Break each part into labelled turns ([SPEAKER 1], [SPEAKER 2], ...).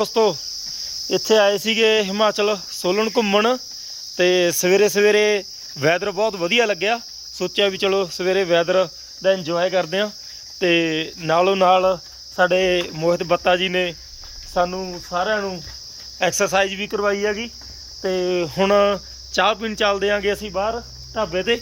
[SPEAKER 1] ਦੋਸਤੋ, ਇੱਥੇ ਆਏ ਸੀਗੇ ਹਿਮਾਚਲ ਸੋਲਨ ਘੁੰਮਣ ਤੇ ਸਵੇਰੇ ਸਵੇਰੇ ਵੈਦਰ ਬਹੁਤ ਵਧੀਆ ਲੱਗਿਆ। ਸੋਚਿਆ ਵੀ ਚਲੋ ਸਵੇਰੇ ਵੈਦਰ ਦਾ ਇੰਜੋਏ ਕਰਦੇ ਆ ਤੇ ਨਾਲੋਂ ਨਾਲ ਸਾਡੇ ਮੋਹਿਤ ਬੱਤਾ ਜੀ ਨੇ ਸਾਨੂੰ ਸਾਰਿਆਂ ਨੂੰ ਐਕਸਰਸਾਈਜ਼ ਵੀ ਕਰਵਾਈ ਹੈਗੀ ਤੇ ਹੁਣ ਚਾਹ ਪੀਣ ਚੱਲਦੇ ਆਂਗੇ ਅਸੀਂ ਬਾਹਰ ਢਾਬੇ ਤੇ।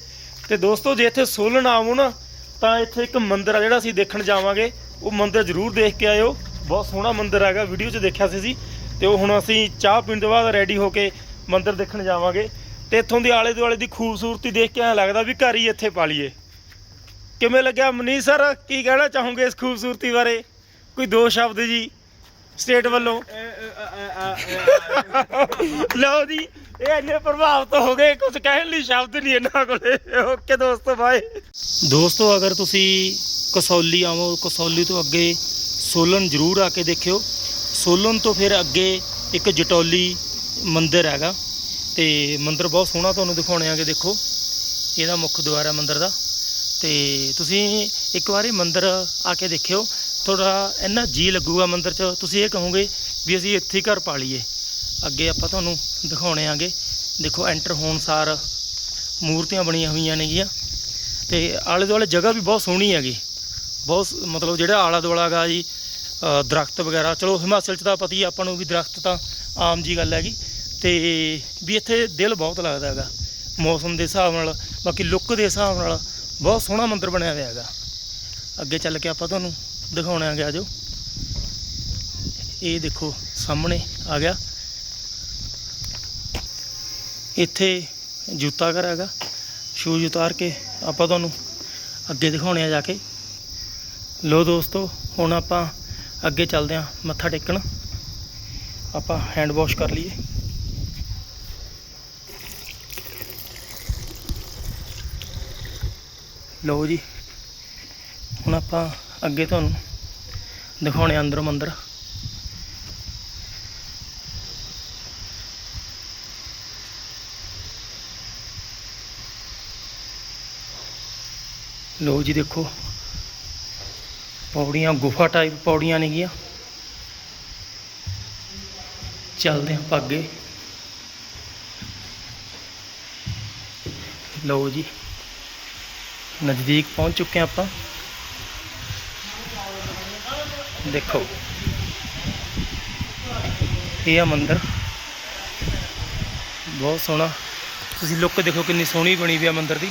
[SPEAKER 1] ਤੇ ਦੋਸਤੋ, ਜੇ ਇੱਥੇ ਸੋਲਨ ਆਵੋ ਨਾ, ਤਾਂ ਇੱਥੇ ਇੱਕ ਮੰਦਿਰ ਆ ਜਿਹੜਾ ਅਸੀਂ ਦੇਖਣ ਜਾਵਾਂਗੇ, ਉਹ ਮੰਦਿਰ ਜ਼ਰੂਰ ਦੇਖ ਕੇ ਆਇਓ। ਬਹੁਤ ਸੋਹਣਾ ਮੰਦਿਰ ਹੈਗਾ ਵੀਡੀਓ 'ਚ ਦੇਖਿਆ ਸੀ ਸੀ ਤੇ ਉਹ ਹੁਣ ਅਸੀਂ ਚਾਹ ਪੀਣ ਤੋਂ ਬਾਅਦ ਰੈਡੀ ਹੋ ਕੇ ਮੰਦਿਰ ਦੇਖਣ ਜਾਵਾਂਗੇ ਤੇ ਇੱਥੋਂ ਦੀ ਆਲੇ ਦੁਆਲੇ ਦੀ ਖੂਬਸੂਰਤੀ ਦੇਖ ਕੇ ਐਂ ਲੱਗਦਾ ਵੀ ਘਰ ਹੀ ਇੱਥੇ ਪਾ ਲਈਏ ਕਿਵੇਂ ਲੱਗਿਆ ਮਨੀਸ਼ ਸਰ ਕੀ ਕਹਿਣਾ ਚਾਹੋਗੇ ਇਸ ਖੂਬਸੂਰਤੀ ਬਾਰੇ ਕੋਈ ਦੋ ਸ਼ਬਦ ਜੀ ਸਟੇਟ ਵੱਲੋਂ ਲਓ ਜੀ ਇਹ ਇੰਨੇ ਪ੍ਰਭਾਵਿਤ ਹੋ ਗਏ ਕੁਝ ਕਹਿਣ ਲਈ ਸ਼ਬਦ ਨਹੀਂ ਇਹਨਾਂ ਕੋਲੇ ਓਕੇ ਦੋਸਤੋ ਬਾਏ ਦੋਸਤੋ ਅਗਰ ਤੁਸੀਂ ਕਸੌਲੀ ਆਵੋ ਕਸੌਲੀ ਤੋਂ ਅੱਗੇ ਸੋਲਨ ਜ਼ਰੂਰ ਆ ਕੇ ਦੇਖਿਓ। ਸੋਲਨ ਤੋਂ ਫਿਰ ਅੱਗੇ ਇੱਕ ਜਟੌਲੀ ਮੰਦਿਰ ਹੈਗਾ ਤੇ ਮੰਦਿਰ ਬਹੁਤ ਸੋਹਣਾ ਤੁਹਾਨੂੰ ਦਿਖਾਉਣੇ ਆਗੇ ਦੇਖੋ। ਇਹਦਾ ਮੁੱਖ ਦੁਆਰਾ ਹੈ ਮੰਦਿਰ ਦਾ। ਤੇ ਤੁਸੀਂ ਇੱਕ ਵਾਰੀ ਮੰਦਿਰ ਆ ਕੇ ਦੇਖਿਓ। ਤੁਹਾਡਾ ਇੰਨਾ ਜੀ ਲੱਗੂਗਾ ਮੰਦਿਰ 'ਚ। ਤੁਸੀਂ ਇਹ ਕਹੋਗੇ ਵੀ ਅਸੀਂ ਇੱਥੇ ਹੀ ਘਰ ਪਾ ਲਈਏ। ਅੱਗੇ ਆਪਾਂ ਤੁਹਾਨੂੰ ਦਿਖਾਉਣੇ ਆਗੇ। ਦੇਖੋ ਐਂਟਰ ਹੋਣ ਸਾਰ ਮੂਰਤੀਆਂ ਬਣੀਆਂ ਹੋਈਆਂ ਨੇਗੀਆਂ। ਤੇ ਆਲੇ ਦੁਆਲੇ ਜਗ੍ਹਾ ਵੀ ਬਹੁਤ ਸੋਹਣੀ ਹੈਗੀ। ਬਹੁਤ ਸ- ਮਤਲਬ ਜਿਹੜਾ ਆਲਾ ਦੁਆਲਾ ਹੈਗਾ ਜੀ ਦਰਖਤ ਵਗੈਰਾ। ਚਲੋ, ਹਿਮਾਚਲ 'ਚ ਤਾਂ ਪਤਾ ਹੀ ਆ ਆਪਾਂ ਨੂੰ ਵੀ ਦਰਖਤ ਤਾਂ ਆਮ ਜੀ ਗੱਲ ਹੈਗੀ। ਤੇ ਵੀ ਇੱਥੇ ਦਿਲ ਬਹੁਤ ਲੱਗਦਾ ਹੈਗਾ, ਮੌਸਮ ਦੇ ਹਿਸਾਬ ਨਾਲ, ਬਾਕੀ ਲੁੱਕ ਦੇ ਹਿਸਾਬ ਨਾਲ ਬਹੁਤ ਸੋਹਣਾ ਮੰਦਿਰ ਬਣਿਆ ਹੋਇਆ ਹੈਗਾ। ਅੱਗੇ ਚੱਲ ਕੇ ਆਪਾਂ ਤੁਹਾਨੂੰ ਦਿਖਾਉਣਾ ਹੈਗਾ ਜੋ ਇਹ ਦੇਖੋ, ਸਾਹਮਣੇ ਆ ਗਿਆ। ਇੱਥੇ ਜੁੱਤਾ ਘਰ ਹੈਗਾ ਸ਼ੂਜ਼ ਉਤਾਰ ਕੇ ਆਪਾਂ ਤੁਹਾਨੂੰ ਅੱਗੇ ਦਿਖਾਉਣੇ ਆ ਜਾ ਕੇ। ਲੋ ਦੋਸਤੋ, ਹੁਣ ਆਪਾਂ ਅੱਗੇ ਚੱਲਦੇ ਹਾਂ, ਮੱਥਾ ਟੇਕਣ। ਆਪਾਂ ਹੈਂਡ ਵਾਸ਼ ਕਰ ਲਈਏ। ਲਓ ਜੀ, ਹੁਣ ਆਪਾਂ ਅੱਗੇ ਤੁਹਾਨੂੰ ਦਿਖਾਉਣੇ ਆ ਅੰਦਰੋਂ ਮੰਦਰ। ਲਓ ਜੀ, ਦੇਖੋ। ਪੌੜੀਆਂ, ਗੁਫਾ ਟਾਈਪ ਪੌੜੀਆਂ ਨੇਗੀਆਂ ਚੱਲਦੇ ਹਾਂ ਆਪਾਂ ਅੱਗੇ। ਲਓ ਜੀ, ਨਜ਼ਦੀਕ ਪਹੁੰਚ ਚੁੱਕੇ ਹਾਂ ਆਪਾਂ। ਦੇਖੋ, ਇਹ ਆ ਮੰਦਿਰ। ਬਹੁਤ ਸੋਹਣਾ। ਤੁਸੀਂ ਲੁੱਕ ਦੇਖੋ ਕਿੰਨੀ ਸੋਹਣੀ ਬਣੀ ਵੀ ਆ ਮੰਦਿਰ ਦੀ।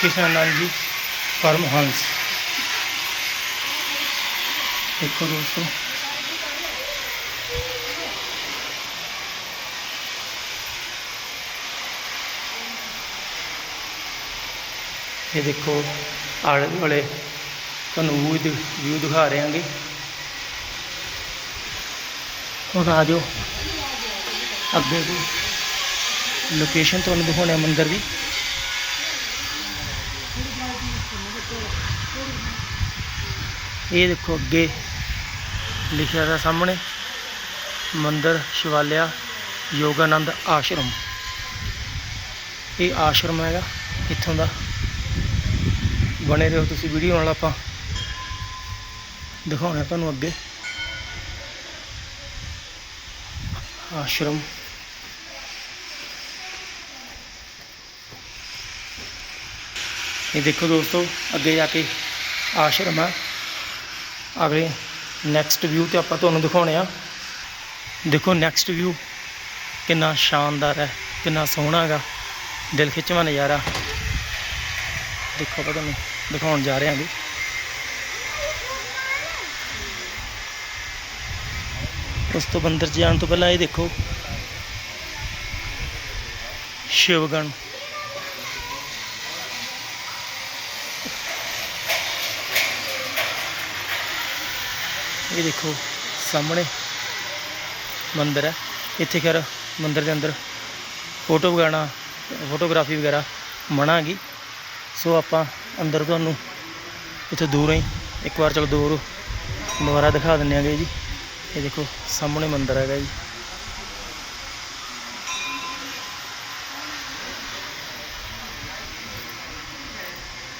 [SPEAKER 1] ਕਿਸ਼ਨ ਲਾਲ ਜੀ, ਪਰਮ ਹੰਸ। ਦੇਖੋ ਦੋਸਤੋ। ਇਹ ਦੇਖੋ, ਆਲੇ ਦੁਆਲੇ ਤੁਹਾਨੂੰ ਵਿਊ ਦਿਖਾ ਰਹੇ ਹਾਂਗੇ ਹੁਣ ਆ ਜਾਓ। ਅੱਗੇ ਦੀ ਲੋਕੇਸ਼ਨ ਤੁਹਾਨੂੰ ਦਿਖਾਉਣੇ ਮੰਦਰ ਦੀ। ਇਹ ਦੇਖੋ ਅੱਗੇ ਲਿਖਿਆ ਦਾ ਸਾਹਮਣੇ, ਮੰਦਰ, ਸ਼ਿਵਾਲਿਆ, ਯੋਗਾਨੰਦ ਆਸ਼ਰਮ। ਇਹ ਆਸ਼ਰਮ ਹੈਗਾ, ਇੱਥੋਂ ਦਾ। ਬਣੇ ਰਹੋ ਤੁਸੀਂ ਵੀਡੀਓ ਨਾਲ ਆਪਾਂ। ਦਿਖਾਉਣਾ ਤੁਹਾਨੂੰ ਅੱਗੇ। ਆਸ਼ਰਮ। ਇਹ ਦੇਖੋ ਦੋਸਤੋ, ਅੱਗੇ ਜਾ ਕੇ ਆਸ਼ਰਮ ਆ ਅਗਲੇ ਨੈਕਸਟ ਵਿਊ ਤੇ ਆਪਾਂ ਤੁਹਾਨੂੰ ਦਿਖਾਉਣੇ ਆ। ਦੇਖੋ ਨੈਕਸਟ ਵਿਊ ਕਿੰਨਾ ਸ਼ਾਨਦਾਰ ਹੈ, ਕਿੰਨਾ ਸੋਹਣਾ ਹੈਗਾ। ਦਿਲ ਖਿੱਚਵਾਂ ਨਜ਼ਾਰਾ। ਦੇਖੋ ਆਪਾਂ ਤੁਹਾਨੂੰ ਦਿਖਾਉਣ ਜਾ ਰਹੇ ਹਾਂ ਜੀ ਉਸ ਤੋਂ ਬੰਦਰ ਜਾਣ ਤੋਂ ਪਹਿਲਾਂ ਇਹ ਦੇਖੋ, ਸ਼ਿਵਗਣ। ਇਹ ਦੇਖੋ ਸਾਹਮਣੇ ਮੰਦਿਰ ਹੈ। ਇੱਥੇ ਖੈਰ ਮੰਦਿਰ ਦੇ ਅੰਦਰ ਫੋਟੋ ਵਗਾਣਾ ਫੋਟੋਗ੍ਰਾਫੀ ਵਗੈਰਾ ਮਨਾ ਗੀ ਸੋ ਆਪਾਂ ਅੰਦਰ ਤੁਹਾਨੂੰ ਇੱਥੇ ਦੂਰੋਂ ਹੀ ਇੱਕ ਵਾਰ ਚਲੋ ਦੂਰ ਦੁਬਾਰਾ ਦਿਖਾ ਦਿੰਦੇ ਆਂਗੇ ਜੀ। ਇਹ ਦੇਖੋ ਸਾਹਮਣੇ ਮੰਦਿਰ ਹੈਗਾ ਜੀ।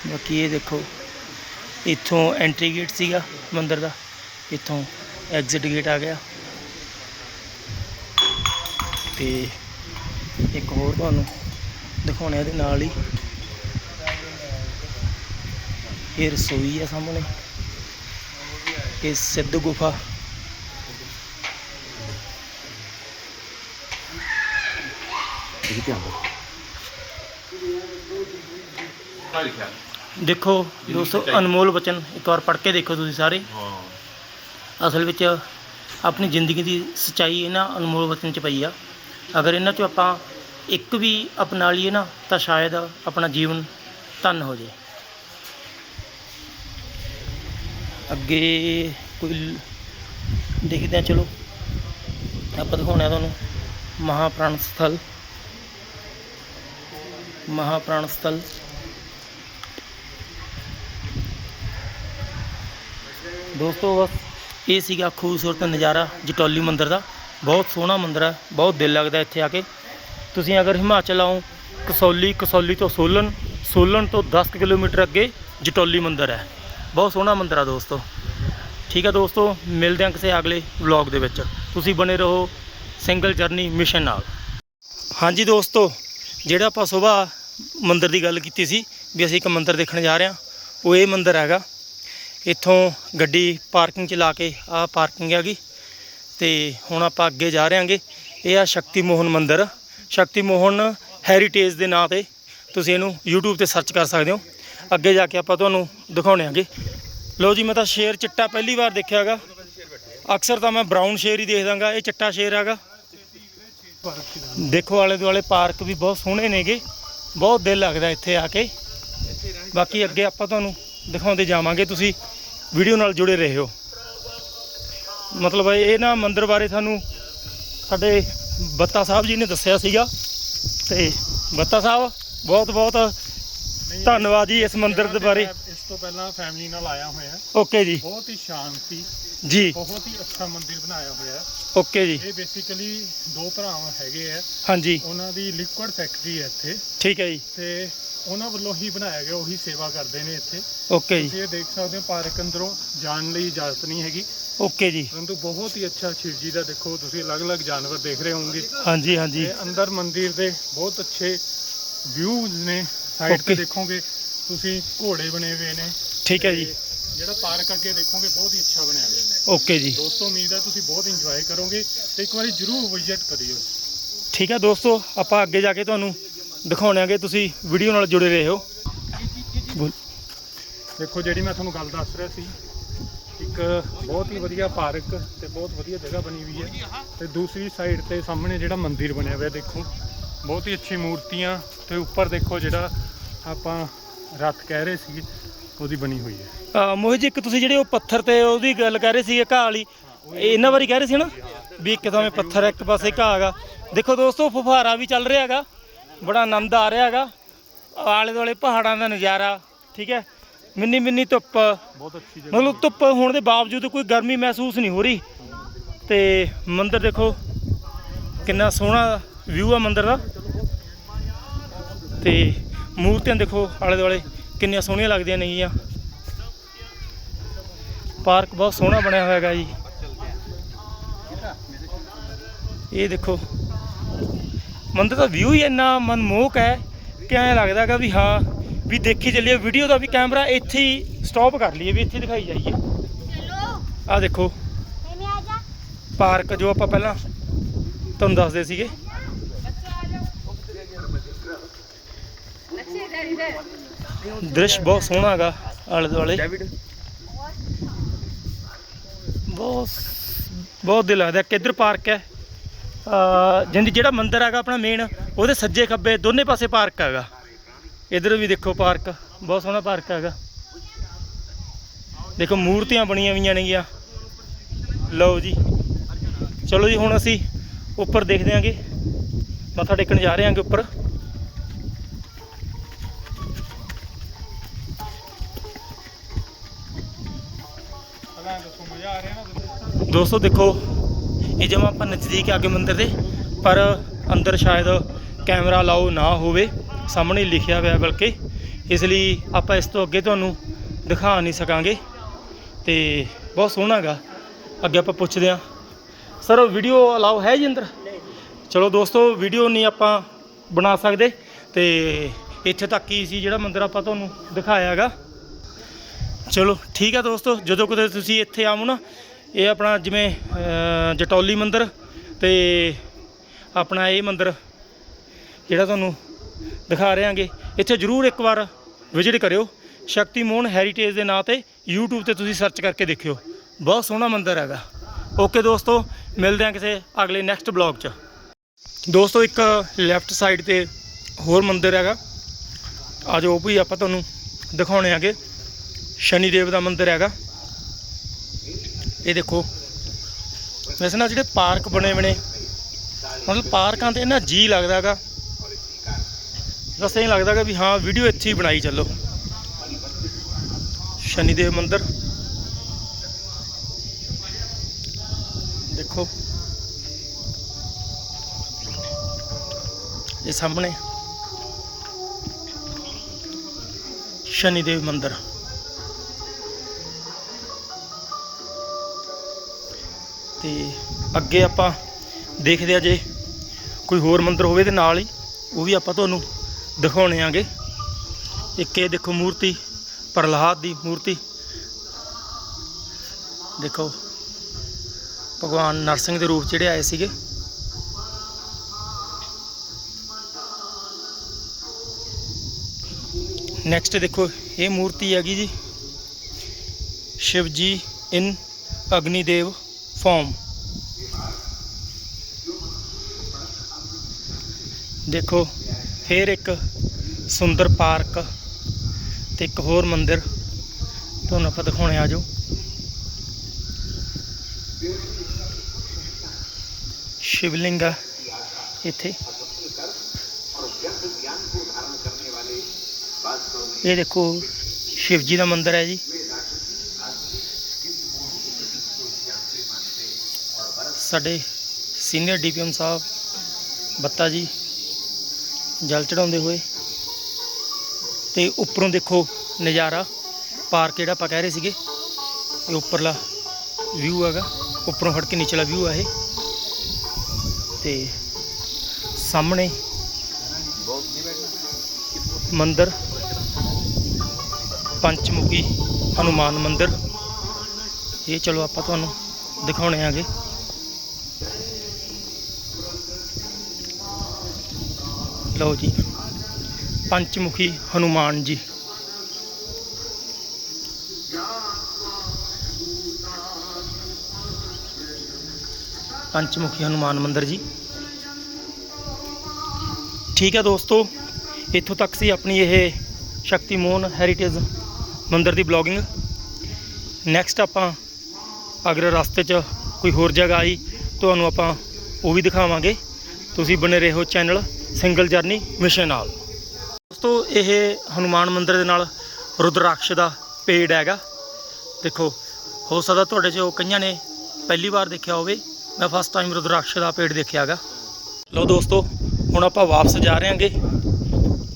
[SPEAKER 1] ਬਾਕੀ ਇਹ ਦੇਖੋ ਇੱਥੋਂ ਐਂਟਰੀ ਗੇਟ ਸੀਗਾ ਮੰਦਿਰ ਦਾ। ਇੱਥੋਂ ਐਗਜ਼ਿਟ ਗੇਟ ਆ ਗਿਆ। ਤੇ ਇੱਕ ਹੋਰ ਤੁਹਾਨੂੰ ਦਿਖਾਉਣੇ ਇਹਦੇ ਨਾਲ ਹੀ। ਇਹ ਰਸੋਈ ਹੈ ਸਾਹਮਣੇ। ਇਹ ਸਿੱਧ ਗੁਫਾ। ਦੇਖੋ ਦੋਸਤੋ ਅਨਮੋਲ ਬਚਨ ਇੱਕ ਵਾਰ ਪੜ੍ਹ ਕੇ ਦੇਖੋ ਤੁਸੀਂ ਸਾਰੇ। ਅਸਲ ਵਿੱਚ ਆਪਣੀ ਜ਼ਿੰਦਗੀ ਦੀ ਸੱਚਾਈ ਇਹਨਾਂ ਅਨਮੋਲ ਵਚਨ ਚ ਪਈ ਆ। ਅਗਰ ਇਹਨਾਂ ਚੋਂ ਆਪਾਂ ਇੱਕ ਵੀ ਅਪਣਾ ਲਈਏ ਨਾ, ਤਾਂ ਸ਼ਾਇਦ ਆਪਣਾ ਜੀਵਨ ਧੰਨ ਹੋ ਜੇ ਅੱਗੇ ਕੋਈ ਦੇਖਦੇ ਆ, ਚਲੋ। ਆਪਾਂ ਦਿਖਾਉਣਾ ਤੁਹਾਨੂੰ ਮਹਾਪ੍ਰਾਣ ਸਥਲ। ਮਹਾਪ੍ਰਾਣ ਸਥਲ। ਦੋਸਤੋ, ਬਸ ਇਹ ਸੀਗਾ ਖੂਬਸੂਰਤ ਨਜ਼ਾਰਾ ਜਟੋਲੀ ਮੰਦਿਰ ਦਾ। ਬਹੁਤ ਸੋਹਣਾ ਮੰਦਿਰ ਹੈ, ਬਹੁਤ ਦਿਲ ਲੱਗਦਾ ਇੱਥੇ ਆ ਕੇ। ਤੁਸੀਂ ਅਗਰ ਹਿਮਾਚਲ ਆਓ, ਕਸੌਲੀ ਕਸੌਲੀ ਤੋਂ ਸੋਲਨ ਸੋਲਨ ਤੋਂ 10 ਕਿਲੋਮੀਟਰ ਅੱਗੇ ਜਟੌਲੀ ਮੰਦਿਰ ਹੈ। ਬਹੁਤ ਸੋਹਣਾ ਮੰਦਿਰ ਆ ਦੋਸਤੋ। ਠੀਕ ਹੈ ਦੋਸਤੋ, ਮਿਲਦੇ ਹਾਂ ਕਿਸੇ ਅਗਲੇ ਵਲੌਗ ਦੇ ਵਿੱਚ। ਤੁਸੀਂ ਬਣੇ ਰਹੋ ਸਿੰਗਲ ਜਰਨੀ ਮਿਸ਼ਨ ਨਾਲ। ਹਾਂਜੀ ਦੋਸਤੋ, ਜਿਹੜਾ ਆਪਾਂ ਸਵੇਰ ਮੰਦਿਰ ਦੀ ਗੱਲ ਕੀਤੀ ਸੀ ਵੀ ਅਸੀਂ ਇੱਕ ਮੰਦਿਰ ਦੇਖਣ ਜਾ ਰਹੇ ਹਾਂ, ਉਹ ਇਹ ਮੰਦਿਰ ਹੈਗਾ ਇੱਥੋਂ ਗੱਡੀ ਪਾਰਕਿੰਗ 'ਚ ਲਾ ਕੇ ਆਹ ਪਾਰਕਿੰਗ ਹੈਗੀ ਤੇ ਹੁਣ ਆਪਾਂ ਅੱਗੇ ਜਾ ਰਹੇ ਹਾਂਗੇ। ਇਹ ਆ ਸ਼ਕਤੀ ਮੋਹਨ ਮੰਦਿਰ। ਸ਼ਕਤੀ ਮੋਹਨ ਹੈਰੀਟੇਜ ਦੇ ਨਾਂ ਤੇ ਤੁਸੀਂ ਇਹਨੂੰ YouTube ਤੇ ਸਰਚ ਕਰ ਸਕਦੇ ਹੋ। ਅੱਗੇ ਜਾ ਕੇ ਆਪਾਂ ਤੁਹਾਨੂੰ ਦਿਖਾਉਣੇ ਆਗੇ ਲਓ ਜੀ, ਮੈਂ ਤਾਂ ਸ਼ੇਰ ਚਿੱਟਾ ਪਹਿਲੀ ਵਾਰ ਦੇਖਿਆ ਹੈਗਾ। ਅਕਸਰ ਤਾਂ ਮੈਂ ਬਰਾਊਨ ਸ਼ੇਰ ਹੀ ਦੇਖਦਾਗਾ ਇਹ ਚਿੱਟਾ ਸ਼ੇਰ ਹੈਗਾ। ਦੇਖੋ ਆਲੇ ਦੁਆਲੇ ਪਾਰਕ ਵੀ ਬਹੁਤ ਸੋਹਣੇ ਨੇਗੇ। ਬਹੁਤ ਦਿਲ ਲੱਗਦਾ ਇੱਥੇ ਆ ਕੇ। ਬਾਕੀ ਅੱਗੇ ਆਪਾਂ ਤੁਹਾਨੂੰ ਦਿਖਾਉਂਦੇ ਜਾਵਾਂਗੇ। ਤੁਸੀਂ ਵੀਡੀਓ ਨਾਲ ਜੁੜੇ ਰਹੋ। ਮਤਲਬ ਇਹ ਨਾ ਮੰਦਿਰ ਬਾਰੇ ਸਾਨੂੰ ਸਾਡੇ ਬੱਤਾ ਸਾਹਿਬ ਜੀ ਨੇ ਦੱਸਿਆ ਸੀਗਾ ਤੇ ਬੱਤਾ ਸਾਹਿਬ ਬਹੁਤ ਬਹੁਤ ਧੰਨਵਾਦ ਜੀ ਇਸ ਮੰਦਿਰ ਦੇ ਬਾਰੇ।
[SPEAKER 2] ਇਸ ਤੋਂ ਪਹਿਲਾਂ ਫੈਮਿਲੀ ਨਾਲ ਆਇਆ ਹੋਇਆ।
[SPEAKER 1] ਓਕੇ ਜੀ।
[SPEAKER 2] ਬਹੁਤ ਹੀ ਸ਼ਾਂਤੀ
[SPEAKER 1] ਜੀ।
[SPEAKER 2] ਬਹੁਤ ਹੀ ਅੱਛਾ ਮੰਦਿਰ ਬਣਾਇਆ ਹੋਇਆ ਹੈ।
[SPEAKER 1] ਓਕੇ ਜੀ।
[SPEAKER 2] ਇਹ ਬੇਸਿਕਲੀ ਦੋ ਭਰਾ ਹੈਗੇ ਆ
[SPEAKER 1] ਹਾਂਜੀ।
[SPEAKER 2] ਉਹਨਾਂ ਦੀ ਲਿਕੁਇਡ ਫੈਕਟਰੀ ਹੈ ਇੱਥੇ।
[SPEAKER 1] ਠੀਕ ਹੈ ਜੀ।
[SPEAKER 2] ਤੇ ਉਹਨਾਂ ਵੱਲੋਂ ਹੀ ਬਣਾਇਆ ਗਿਆ ਉਹੀ ਸੇਵਾ ਕਰਦੇ ਨੇ ਇੱਥੇ।
[SPEAKER 1] ਓਕੇ ਜੀ।
[SPEAKER 2] ਤੁਸੀਂ ਇਹ ਦੇਖ ਸਕਦੇ ਹੋ ਪਾਰਕ ਅੰਦਰੋਂ ਜਾਣ ਲਈ ਇਜਾਜ਼ਤ ਨਹੀਂ ਹੈਗੀ।
[SPEAKER 1] ਓਕੇ ਜੀ।
[SPEAKER 2] ਪਰੰਤੂ ਬਹੁਤ ਹੀ ਅੱਛਾ ਸ਼ਿਵ ਜੀ ਦਾ ਦੇਖੋ ਤੁਸੀਂ ਅਲੱਗ-ਅਲੱਗ ਜਾਨਵਰ ਦੇਖ ਰਹੇ ਹੋਵੋਗੇ।
[SPEAKER 1] ਹਾਂਜੀ ਹਾਂਜੀ।
[SPEAKER 2] ਤੇ ਅੰਦਰ ਮੰਦਿਰ ਦੇ ਬਹੁਤ ਅੱਛੇ ਵਿਊਜ਼ ਨੇ ਸਾਈਡ ਤੇ
[SPEAKER 1] Okay.
[SPEAKER 2] ਦੇਖੋਗੇ ਤੁਸੀਂ ਘੋੜੇ ਬਣੇ ਹੋਏ ਨੇ।
[SPEAKER 1] ਠੀਕ ਹੈ ਜੀ।
[SPEAKER 2] ਤੇ ਜਿਹੜਾ ਪਾਰਕ ਅੱਗੇ ਦੇਖੋਗੇ ਬਹੁਤ ਹੀ ਅੱਛਾ ਬਣਿਆ ਹੋਇਆ ਹੈ।
[SPEAKER 1] ਓਕੇ ਜੀ।
[SPEAKER 2] ਦੋਸਤੋ ਉਮੀਦ ਹੈ ਤੁਸੀਂ ਬਹੁਤ ਇੰਜੋਏ ਕਰੋਗੇ। ਤੇ ਇੱਕ ਵਾਰੀ ਜਰੂਰ ਵਿਜ਼ਿਟ ਕਰਿਓ।
[SPEAKER 1] ਠੀਕ ਹੈ ਦੋਸਤੋ ਆਪਾਂ ਅੱਗੇ ਜਾ ਕੇ ਤੁਹਾਨੂੰ ਦਿਖਾਉਣਾਂਗੇ ਤੁਸੀਂ ਵੀਡੀਓ ਨਾਲ ਜੁੜੇ ਰਹੋ ਬੋਲ।
[SPEAKER 2] ਦੇਖੋ ਜਿਹੜੀ ਮੈਂ ਤੁਹਾਨੂੰ ਗੱਲ ਦੱਸ ਰਿਹਾ ਸੀ ਇੱਕ ਬਹੁਤ ਹੀ ਵਧੀਆ ਪਾਰਕ ਤੇ ਬਹੁਤ ਵਧੀਆ ਜਗ੍ਹਾ ਬਣੀ ਹੋਈ ਹੈ। ਤੇ ਦੂਸਰੀ ਸਾਈਡ ਤੇ ਸਾਹਮਣੇ ਜਿਹੜਾ ਮੰਦਿਰ ਬਣਿਆ ਹੋਇਆ ਦੇਖੋ ਬਹੁਤ ਹੀ ਅੱਛੀ ਮੂਰਤੀਆਂ ਤੇ ਉੱਪਰ ਦੇਖੋ ਜਿਹੜਾ ਆਪਾਂ ਰੱਥ ਕਹਿ ਰਹੇ ਸੀ ਉਹਦੀ ਬਣੀ ਹੋਈ ਹੈ।
[SPEAKER 1] ਮੋਹਿਤ ਜੀ ਇੱਕ ਤੁਸੀਂ ਜਿਹੜੇ ਉਹ ਪੱਥਰ ਤੇ ਉਹਦੀ ਗੱਲ ਕਰ ਰਹੇ ਸੀ ਘਾਹ ਵਾਲੀ ਇਹ ਇਹਨਾਂ ਵਾਰੀ ਕਹਿ ਰਹੇ ਸੀ ਨਾ? ਵੀ ਇੱਕ ਤਾਂ ਪੱਥਰ ਹੈ, ਇੱਕ ਪਾਸੇ ਘਾਹ ਹੈਗਾ। ਦੇਖੋ ਦੋਸਤੋ ਫੁਫਾਰਾ ਵੀ ਚੱਲ ਰਿਹਾ ਹੈਗਾ। ਬੜਾ ਆਨੰਦ ਆ ਰਿਹਾ ਹੈਗਾ। ਆਲੇ ਦੁਆਲੇ ਪਹਾੜਾਂ ਦਾ ਨਜ਼ਾਰਾ ਠੀਕ ਹੈ? ਮਿੰਨੀ ਮਿੰਨੀ ਧੁੱਪ।
[SPEAKER 2] ਬਹੁਤ ਅੱਛੀ ਜਗ੍ਹਾ
[SPEAKER 1] ਮਤਲਬ ਧੁੱਪ ਹੋਣ ਦੇ ਬਾਵਜੂਦ ਕੋਈ ਗਰਮੀ ਮਹਿਸੂਸ ਨਹੀਂ ਹੋ ਰਹੀ। ਤੇ ਮੰਦਿਰ ਦੇਖੋ ਕਿੰਨਾ ਸੋਹਣਾ ਵਿਊ ਆ ਮੰਦਿਰ ਦਾ। ਤੇ ਮੂਰਤੀਆਂ ਦੇਖੋ ਆਲੇ ਦੁਆਲੇ ਕਿੰਨੀਆਂ ਸੋਹਣੀਆਂ ਲੱਗਦੀਆਂ ਨੇਗੀਆਂ ਪਾਰਕ ਬਹੁਤ ਸੋਹਣਾ ਬਣਿਆ ਹੋਇਆ ਹੈਗਾ ਜੀ। ਇਹ ਦੇਖੋ ਮੰਦਿਰ ਦਾ ਵਿਊ ਹੀ ਇੰਨਾ ਮਨਮੋਹਕ ਹੈ ਕਿ ਐਂ ਲੱਗਦਾ ਹੈਗਾ ਵੀ ਹਾਂ ਵੀ ਦੇਖੀ ਚੱਲੀਏ ਵੀਡੀਓ ਦਾ ਵੀ ਕੈਮਰਾ ਇੱਥੇ ਹੀ ਸਟਾਪ ਕਰ ਲਈਏ ਵੀ ਇੱਥੇ ਦਿਖਾਈ ਜਾਈਏ। ਆਹ ਦੇਖੋ ਪਾਰਕ ਜੋ ਆਪਾਂ ਪਹਿਲਾਂ ਤੁਹਾਨੂੰ ਦੱਸਦੇ ਸੀਗੇ। ਦ੍ਰਿਸ਼ ਬਹੁਤ ਸੋਹਣਾ ਹੈਗਾ ਆਲੇ ਦੁਆਲੇ ਬਹੁਤ ਬਹੁਤ ਦਿਲ ਲੱਗਦਾ ਕਿੱਧਰ ਪਾਰਕ ਹੈ? ਜਿੰਦੀ ਜਿਹੜਾ ਮੰਦਿਰ ਹੈਗਾ ਆਪਣਾ ਮੇਨ ਉਹਦੇ ਸੱਜੇ ਖੱਬੇ, ਦੋਨੇ ਪਾਸੇ ਪਾਰਕ ਹੈਗਾ। ਇਧਰ ਵੀ ਦੇਖੋ ਪਾਰਕ, ਬਹੁਤ ਸੋਹਣਾ ਪਾਰਕ ਹੈਗਾ। ਦੇਖੋ ਮੂਰਤੀਆਂ ਬਣੀਆਂ ਹੋਈਆਂ ਨੇਗੀਆਂ। ਲਓ ਜੀ। ਚਲੋ ਜੀ, ਹੁਣ ਅਸੀਂ ਉੱਪਰ ਦੇਖਦੇ ਆਂਗੇ। ਮੱਥਾ ਟੇਕਣ ਜਾ ਰਹੇ ਆਂਗੇ ਉੱਪਰ। ਦੋਸਤੋ, ਦੇਖੋ ਇਹ ਜਮਾ ਆਪਾਂ ਨਜ਼ਦੀਕ ਆ ਗਏ ਮੰਦਿਰ ਦੇ, ਪਰ ਅੰਦਰ ਸ਼ਾਇਦ ਕੈਮਰਾ ਲਾਓ ਨਾ ਹੋਵੇ, ਸਾਹਮਣੇ ਲਿਖਿਆ ਹੋਇਆ ਬਲਕਿ, ਇਸ ਲਈ ਆਪਾਂ ਇਸ ਤੋਂ ਅੱਗੇ ਤੁਹਾਨੂੰ ਦਿਖਾ ਨਹੀਂ ਸਕਾਂਗੇ। ਤੇ ਬਹੁਤ ਸੋਹਣਾ ਗਾ ਅੱਗੇ ਆਪਾਂ ਪੁੱਛਦੇ ਹਾਂ। ਸਰ ਵੀਡੀਓ ਅਲਾਉ ਹੈ ਜੀ ਅੰਦਰ? ਚਲੋ ਦੋਸਤੋ ਵੀਡੀਓ ਨਹੀਂ ਆਪਾਂ ਬਣਾ ਸਕਦੇ। ਤੇ ਇੱਥੇ ਤੱਕ ਹੀ ਸੀ ਜਿਹੜਾ ਮੰਦਿਰ ਆਪਾਂ ਤੁਹਾਨੂੰ ਦਿਖਾਇਆ ਹੈਗਾ। ਚਲੋ, ਠੀਕ ਹੈ ਦੋਸਤੋ, ਜਦੋਂ ਕਦੇ ਤੁਸੀਂ ਇੱਥੇ ਆਵੋ ਨਾ ਇਹ ਆਪਣਾ ਜਿਵੇਂ ਜਟੌਲੀ ਮੰਦਿਰ ਤੇ ਆਪਣਾ ਇਹ ਮੰਦਿਰ ਜਿਹੜਾ ਤੁਹਾਨੂੰ ਦਿਖਾ ਰਹੇ ਹਾਂਗੇ ਇੱਥੇ ਜਰੂਰ ਇੱਕ ਵਾਰ ਵਿਜ਼ਿਟ ਕਰਿਓ। ਸ਼ਕਤੀ ਮੋਹਨ ਹੈਰੀਟੇਜ ਦੇ ਨਾਂ ਤੇ YouTube ਤੇ ਤੁਸੀਂ ਸਰਚ ਕਰਕੇ ਦੇਖਿਓ। ਬਹੁਤ ਸੋਹਣਾ ਮੰਦਿਰ ਹੈਗਾ। ਓਕੇ ਦੋਸਤੋ, ਮਿਲਦੇ ਹਾਂ ਕਿਸੇ ਅਗਲੇ ਨੈਕਸਟ ਬਲੌਗ 'ਚ। ਦੋਸਤੋ, ਇੱਕ ਲੈਫਟ ਸਾਈਡ ਤੇ ਹੋਰ ਮੰਦਿਰ ਹੈਗਾ। ਅੱਜ ਉਹ ਵੀ ਆਪਾਂ ਤੁਹਾਨੂੰ ਦਿਖਾਉਣੇ ਆਗੇ ਸ਼ਨੀ ਦੇਵ ਦਾ ਮੰਦਿਰ ਹੈਗਾ। ਇਹ ਦੇਖੋ। ਵੈਸੇ ਨਾ ਜਿਹੜੇ ਪਾਰਕ ਬਣੇ ਬਣੇ ਮਤਲਬ ਪਾਰਕਾਂ ਤੇ ਨਾ ਜੀ ਲੱਗਦਾਗਾ ਬਸ ਇਹ ਲੱਗਦਾਗਾ ਵੀ ਹਾਂ ਵੀਡੀਓ ਇੱਥੇ ਹੀ ਬਣਾਈ ਚੱਲੋ। ਸ਼ਨੀ ਦੇਵ ਮੰਦਿਰ। ਦੇਖੋ। ਇਹ ਸਾਹਮਣੇ। ਸ਼ਨੀ ਦੇਵ ਮੰਦਿਰ। ਤੇ ਅੱਗੇ ਆਪਾਂ ਦੇਖਦੇ ਆ ਜੇ ਕੋਈ ਹੋਰ ਮੰਦਿਰ ਹੋਵੇ ਤੇ ਨਾਲ ਹੀ ਉਹ ਵੀ ਆਪਾਂ ਤੁਹਾਨੂੰ ਦਿਖਾਉਣੇ ਆਂਗੇ। ਇੱਕ ਇਹ ਦੇਖੋ ਮੂਰਤੀ, ਪ੍ਰਹਲਾਦ ਦੀ ਮੂਰਤੀ। ਦੇਖੋ, ਭਗਵਾਨ ਨਰਸਿੰਘ ਦੇ ਰੂਪ 'ਚ ਜਿਹੜੇ ਆਏ ਸੀਗੇ। ਨੈਕਸਟ ਦੇਖੋ, ਇਹ ਮੂਰਤੀ ਹੈਗੀ ਜੀ ਸ਼ਿਵ ਜੀ ਇਨ ਅਗਨੀਦੇਵ। ਫਾਰਮ ਦੇਖੋ, ਫੇਰ ਇੱਕ ਸੁੰਦਰ ਪਾਰਕ ਤੇ ਇੱਕ ਹੋਰ ਮੰਦਿਰ ਤੁਹਾਨੂੰ ਆਪਾਂ ਦਿਖਾਉਣੇ ਆ ਜਾਓ। ਸ਼ਿਵਲਿੰਗ ਆ ਇੱਥੇ। ਇਹ ਦੇਖੋ ਸ਼ਿਵ ਜੀ ਦਾ ਮੰਦਿਰ ਹੈ ਜੀ। ਸਾਡੇ ਸੀਨੀਅਰ ਡੀਪੀਐਮ ਸਾਹਿਬ ਬੱਤਾ ਜੀ ਜਲ ਚੜਾਉਂਦੇ ਹੋਏ ਤੇ ਉੱਪਰੋਂ ਦੇਖੋ ਨਜ਼ਾਰਾ, ਪਾਰਕ ਜਿਹੜਾ ਆਪਾਂ ਕਹਿ ਰਹੇ ਸੀਗੇ, ਇਹ ਉੱਪਰਲਾ ਵਿਊ ਹੈਗਾ, ਉੱਪਰੋਂ ਫੜ ਕੇ ਨੀਚਲਾ ਵਿਊ ਆ ਇਹ। ਤੇ ਸਾਹਮਣੇ ਮੰਦਿਰ, ਪੰਚਮੁਖੀ ਹਨੂਮਾਨ ਮੰਦਿਰ, ਇਹ ਚਲੋ ਆਪਾਂ ਤੁਹਾਨੂੰ ਦਿਖਾਉਣੇ ਆਗੇ। ਲਓ ਜੀ। ਪੰਚਮੁਖੀ ਹਨੂਮਾਨ ਜੀ। ਪੰਚਮੁਖੀ ਹਨੂਮਾਨ ਮੰਦਿਰ ਜੀ। ਠੀਕ ਹੈ ਦੋਸਤੋ, ਇੱਥੋਂ ਤੱਕ ਸੀ ਆਪਣੀ ਇਹ ਸ਼ਕਤੀ ਮੋਹਨ ਹੈਰੀਟੇਜ ਮੰਦਿਰ ਦੀ ਬਲੌਗਿੰਗ ਨੈਕਸਟ ਆਪਾਂ ਅਗਰ ਰਸਤੇ 'ਚ ਕੋਈ ਹੋਰ ਜਗ੍ਹਾ ਆਈ, ਤੁਹਾਨੂੰ ਆਪਾਂ ਉਹ ਵੀ ਦਿਖਾਵਾਂਗੇ। ਤੁਸੀਂ ਬਣੇ ਰਹੋ ਚੈਨਲ। ਸਿੰਗਲ ਜਰਨੀ ਮਿਸ਼ਨ ਨਾਲ। ਦੋਸਤੋ, ਇਹ ਹਨੂਮਾਨ ਮੰਦਿਰ ਦੇ ਨਾਲ ਰੁਦਰਾਕਸ਼ ਦਾ ਪੇੜ ਹੈਗਾ। ਦੇਖੋ, ਹੋ ਸਕਦਾ ਤੁਹਾਡੇ 'ਚੋਂ ਕਈਆਂ ਨੇ ਪਹਿਲੀ ਵਾਰ ਦੇਖਿਆ ਹੋਵੇ। ਮੈਂ ਫਸਟ ਟਾਈਮ ਰੁਦਰਾਕਸ਼ ਦਾ ਪੇੜ ਦੇਖਿਆ ਹੈਗਾ। ਲਓ ਦੋਸਤੋ, ਹੁਣ ਆਪਾਂ ਵਾਪਸ ਜਾ ਰਹੇ ਹਾਂਗੇ।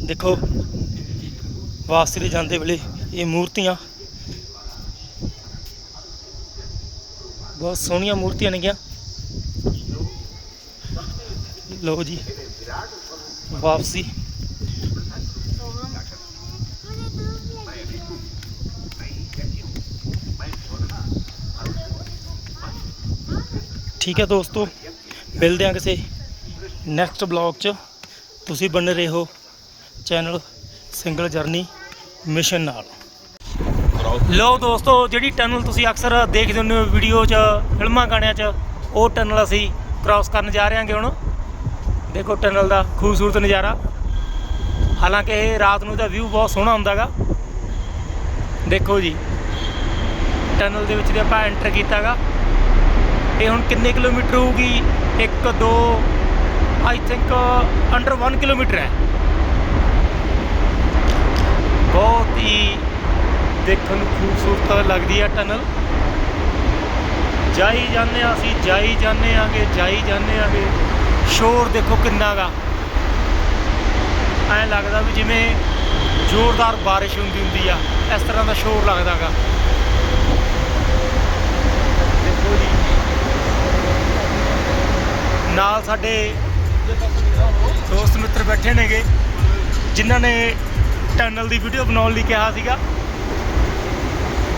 [SPEAKER 1] ਦੇਖੋ, ਵਾਪਸ ਦੇ ਜਾਂਦੇ ਵੇਲੇ ਇਹ ਮੂਰਤੀਆਂ। ਬਹੁਤ ਸੋਹਣੀਆਂ ਮੂਰਤੀਆਂ ਨੇਗੀਆਂ। ਲਓ ਜੀ। ਵਾਪਸੀ। ਠੀਕ ਹੈ ਦੋਸਤੋ, ਮਿਲਦੇ ਹਾਂ ਕਿਸੇ ਨੈਕਸਟ ਬਲੌਗ 'ਚ। ਤੁਸੀਂ ਬੰਨ ਰਹੇ ਹੋ ਚੈਨਲ ਸਿੰਗਲ ਜਰਨੀ ਮਿਸ਼ਨ ਨਾਲ। ਲਓ ਦੋਸਤੋ, ਜਿਹੜੀ ਟਨਲ ਤੁਸੀਂ ਅਕਸਰ ਦੇਖਦੇ ਹੁੰਦੇ ਹੋ ਵੀਡੀਓ 'ਚ, ਫਿਲਮਾਂ ਗਾਣਿਆਂ 'ਚ, ਉਹ ਟਨਲ ਅਸੀਂ ਕ੍ਰਾਸ ਕਰਨ ਜਾ ਰਹੇ ਹਾਂਗੇ ਹੁਣ। ਦੇਖੋ ਟਨਲ ਦਾ ਖੂਬਸੂਰਤ ਨਜ਼ਾਰਾ। ਹਾਲਾਂਕਿ ਇਹ ਰਾਤ ਨੂੰ ਦਾ ਵਿਊ ਬਹੁਤ ਸੋਹਣਾ ਹੁੰਦਾਗਾ। ਦੇਖੋ ਜੀ, ਟਨਲ ਦੇ ਵਿੱਚ ਦੇ ਆਪਾਂ ਐਂਟਰ ਕੀਤਾਗਾ, ਇਹ ਹੁਣ ਕਿੰਨੇ ਕਿਲੋਮੀਟਰ ਹੋਊਗੀ? 1 2 ਆਈ ਥਿੰਕ ਅੰਡਰ 1 ਕਿਲੋਮੀਟਰ ਹੈ। ਬਹੁਤ ਹੀ ਦੇਖਣ ਨੂੰ ਖੂਬਸੂਰਤ ਲੱਗਦੀ ਹੈ ਟਨਲ। ਜਾਈ ਜਾਂਦੇ ਆ ਅਸੀਂ, ਜਾਈ ਜਾਂਦੇ ਆਂਗੇ ਜਾਈ ਜਾਂਦੇ ਆਂਗੇ ਸ਼ੋਰ ਦੇਖੋ ਕਿੰਨਾ ਗਾ ਐਂ ਲੱਗਦਾ ਵੀ ਜਿਵੇਂ ਜ਼ੋਰਦਾਰ ਬਾਰਿਸ਼ ਹੁੰਦੀ ਹੁੰਦੀ ਆ, ਇਸ ਤਰ੍ਹਾਂ ਦਾ ਸ਼ੋਰ ਲੱਗਦਾਗਾ। ਦੇਖੋ ਜੀ। ਨਾਲ ਸਾਡੇ ਦੋਸਤ ਮਿੱਤਰ ਬੈਠੇ ਨੇਗੇ, ਜਿਨ੍ਹਾਂ ਨੇ ਟਨਲ ਦੀ ਵੀਡੀਓ ਬਣਾਉਣ ਲਈ ਕਿਹਾ ਸੀਗਾ।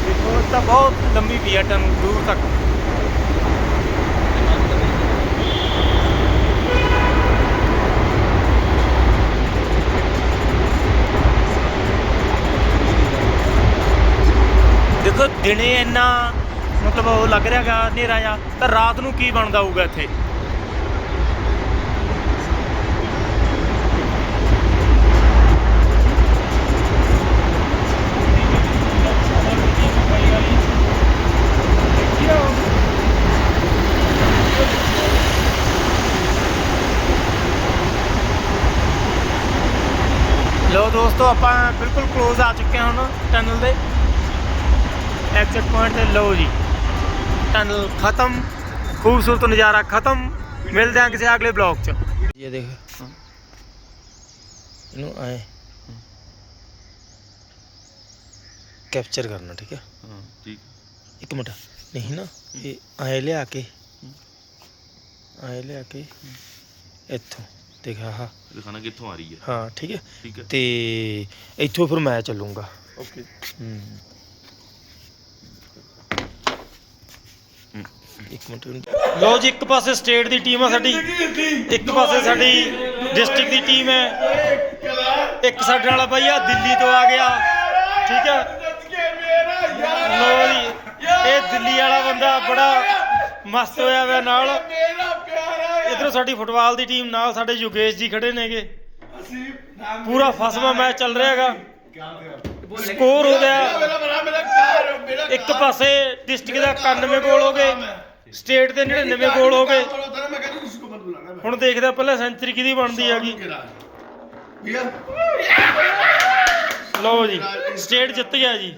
[SPEAKER 1] ਦੇਖੋ ਤਾਂ ਬਹੁਤ ਲੰਬੀ ਪਈ ਆ, ਟਨਲ ਦੂਰ ਤੱਕ। ਦੇਖੋ ਦਿਨੇ ਇੰਨਾ ਮਤਲਬ ਉਹ ਲੱਗ ਰਿਹਾਗਾ ਹਨੇਰਾ ਆ ਤਾਂ ਰਾਤ ਨੂੰ ਕੀ ਬਣਦਾ ਹੋਊਗਾ ਇੱਥੇ? ਲੋ ਦੋਸਤੋ, ਆਪਾਂ ਬਿਲਕੁਲ ক্লোਜ਼ ਆ ਚੁੱਕੇ ਹਾਂ ਹੁਣ ਟਨਲ ਦੇ। ਐਗਜ਼ਿਟ ਪੁਆਇੰਟ ਤੇ ਲਓ ਜੀ। ਟਨਲ ਖਤਮ ਖੂਬਸੂਰਤ ਨਜ਼ਾਰਾ ਖਤਮ। ਮਿਲਦੇ ਹਾਂ ਕਿਸੇ ਅਗਲੇ ਬਲੌਗ 'ਚ। ਇਹ ਦੇਖ। ਇਹਨੂੰ ਆਏ। ਕੈਪਚਰ ਕਰਨਾ ਠੀਕ ਹੈ?
[SPEAKER 3] ਹਾਂ ਠੀਕ।
[SPEAKER 1] ਇੱਕ ਮਿੰਟ। ਨਹੀਂ ਨਾ ਇਹ ਆਏ ਲਿਆ ਕੇ। ਆਏ ਲਿਆ ਕੇ। ਇੱਥੋਂ। ਦੇਖ ਆਹ।
[SPEAKER 3] ਦਿਖਾਣਾ ਕਿੱਥੋਂ ਆ ਰਹੀ ਹੈ।
[SPEAKER 1] ਹਾਂ ਠੀਕ ਹੈ।
[SPEAKER 3] ਠੀਕ ਹੈ।
[SPEAKER 1] ਤੇ ਇੱਥੋਂ ਫਿਰ ਮੈਂ ਚੱਲੂੰਗਾ।
[SPEAKER 3] ਓਕੇ
[SPEAKER 1] ਹੂੰ। ਇੱਕ ਮਿੰਟ ਲਓ ਜੀ, ਇੱਕ ਪਾਸੇ ਸਟੇਟ ਦੀ ਟੀਮ ਆ ਸਾਡੀ। ਇੱਕ ਪਾਸੇ ਸਾਡੀ ਡਿਸਟ੍ਰਿਕਟ ਦੀ ਟੀਮ ਹੈ। ਇੱਕ ਸਾਡੇ ਵਾਲਾ ਭਾਈ ਆ ਦਿੱਲੀ ਤੋਂ ਆ ਗਿਆ। ਠੀਕ ਹੈ? ਲਓ ਜੀ, ਇਹ ਦਿੱਲੀ ਵਾਲਾ ਬੰਦਾ ਬੜਾ ਮਸਤ ਹੋਇਆ ਹੋਇਆ ਨਾਲ। ਇਧਰੋਂ ਸਾਡੀ ਫੁੱਟਬਾਲ ਦੀ ਟੀਮ, ਨਾਲ ਸਾਡੇ ਯੋਗੇਸ਼ ਜੀ ਖੜੇ ਨੇਗੇ। ਪੂਰਾ ਫਸਵਾ ਮੈਚ ਚੱਲ ਰਿਹਾ ਹੈਗਾ। ਸਕੋਰ ਹੋ ਗਿਆ। ਇੱਕ ਪਾਸੇ ਡਿਸਟ੍ਰਿਕਟ ਦਾ 91 ਗੋਲ ਹੋ ਗਏ। ਸਟੇਟ ਦੇ 99 ਗੋਲ ਹੋ ਗਏ ਹੁਣ ਦੇਖਦੇ ਪਹਿਲਾਂ ਸੈਂਚਰੀ ਕਿਹਦੀ ਬਣਦੀ ਹੈਗੀ। ਲਓ ਜੀ ਸਟੇਟ ਜਿੱਤ ਗਿਆ ਜੀ।